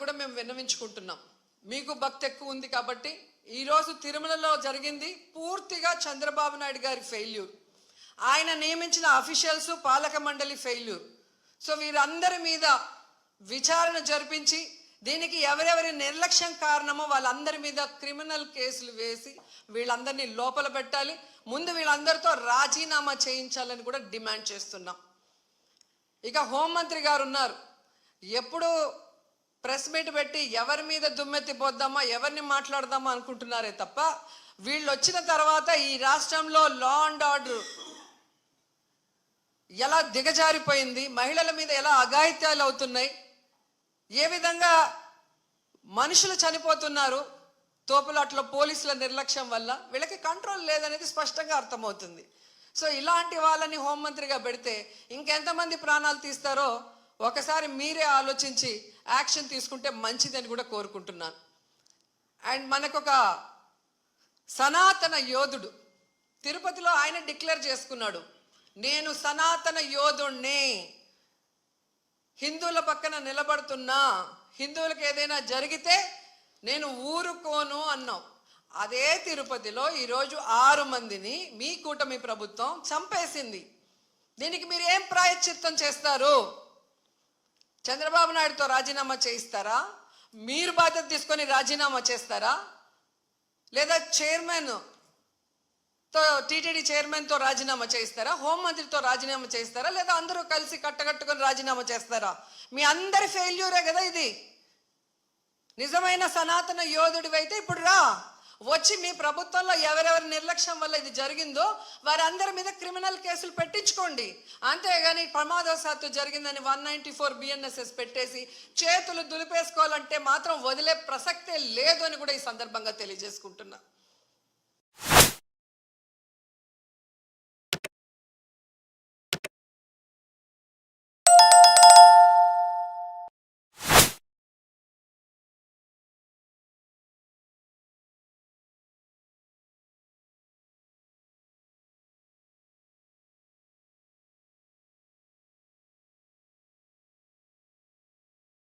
కూడా మేము వినవించుకుంటున్నాం మీకు భక్తి ఎక్కువ ఉంది కాబట్టి ఈరోజు తిరుమలలో జరిగింది పూర్తిగా చంద్రబాబు నాయుడు గారి ఫెయిల్యూర్ ఆయన నియమించిన అఫీషియల్స్ పాలక మండలి ఫెయిల్యూర్ సో వీరందరి మీద విచారణ జరిపించి దీనికి ఎవరెవరి నిర్లక్ష్యం కారణమో వాళ్ళందరి మీద క్రిమినల్ కేసులు వేసి వీళ్ళందరినీ లోపల పెట్టాలి. ముందు వీళ్ళందరితో రాజీనామా చేయించాలని కూడా డిమాండ్ చేస్తున్నాం. ఇక హోంమంత్రి గారు ఉన్నారు. ఎప్పుడు ప్రెస్ మీట్ పెట్టి ఎవరి మీద దుమ్మెత్తి పోద్దామా ఎవరిని మాట్లాడదామా అనుకుంటున్నారే తప్ప వీళ్ళు వచ్చిన తర్వాత ఈ రాష్ట్రంలో లా అండ్ ఆర్డర్ ఎలా దిగజారిపోయింది మహిళల మీద ఎలా అఘాయిత్యాలు అవుతున్నాయి ఏ విధంగా మనుషులు చనిపోతున్నారు తోపులాట్లో పోలీసుల నిర్లక్ష్యం వల్ల వీళ్ళకి కంట్రోల్ లేదనేది స్పష్టంగా అర్థమవుతుంది. సో ఇలాంటి వాళ్ళని హోంమంత్రిగా పెడితే ఇంకెంతమంది ప్రాణాలు తీస్తారో ఒకసారి మీరే ఆలోచించి యాక్షన్ తీసుకుంటే మంచిదని కూడా కోరుకుంటున్నాను. అండ్ మనకొక సనాతన యోధుడు తిరుపతిలో ఆయన డిక్లేర్ చేసుకున్నాడు నేను సనాతన యోధుణ్ణి హిందువుల పక్కన నిలబడుతున్నా హిందువులకు ఏదైనా జరిగితే నేను ఊరుకోను అన్నావు. అదే తిరుపతిలో ఈరోజు ఆరు మందిని మీ కూటమి ప్రభుత్వం చంపేసింది. దీనికి మీరు ఏం ప్రాయశ్చిత్తం చేస్తారు? చంద్రబాబు నాయుడుతో రాజీనామా చేయిస్తారా? మీరు బాధ్యత తీసుకొని రాజీనామా చేస్తారా? లేదా చైర్మన్తో టీటీడీ చైర్మన్తో రాజీనామా చేయిస్తారా? హోంమంత్రితో రాజీనామా చేయిస్తారా? లేదా అందరూ కలిసి కట్టకట్టుకొని రాజీనామా చేస్తారా? మీ అందరి ఫెయిల్యూరే కదా ఇది. నిజమైన సనాతన యోధుడివైతే ఇప్పుడు రా. వచ్చి మీ ప్రభుత్వంలో ఎవరెవరి నిర్లక్ష్యం వల్ల ఇది జరిగిందో వారందరి మీద క్రిమినల్ కేసులు పెట్టించుకోండి. అంతేగాని ప్రమాదవశాత్తు జరిగిందని వన్ నైంటీ ఫోర్ బిఎన్ఎస్ఎస్ పెట్టేసి చేతులు దులిపేసుకోవాలంటే మాత్రం వదిలే ప్రసక్తే లేదు అని కూడా ఈ సందర్భంగా తెలియజేసుకుంటున్నా.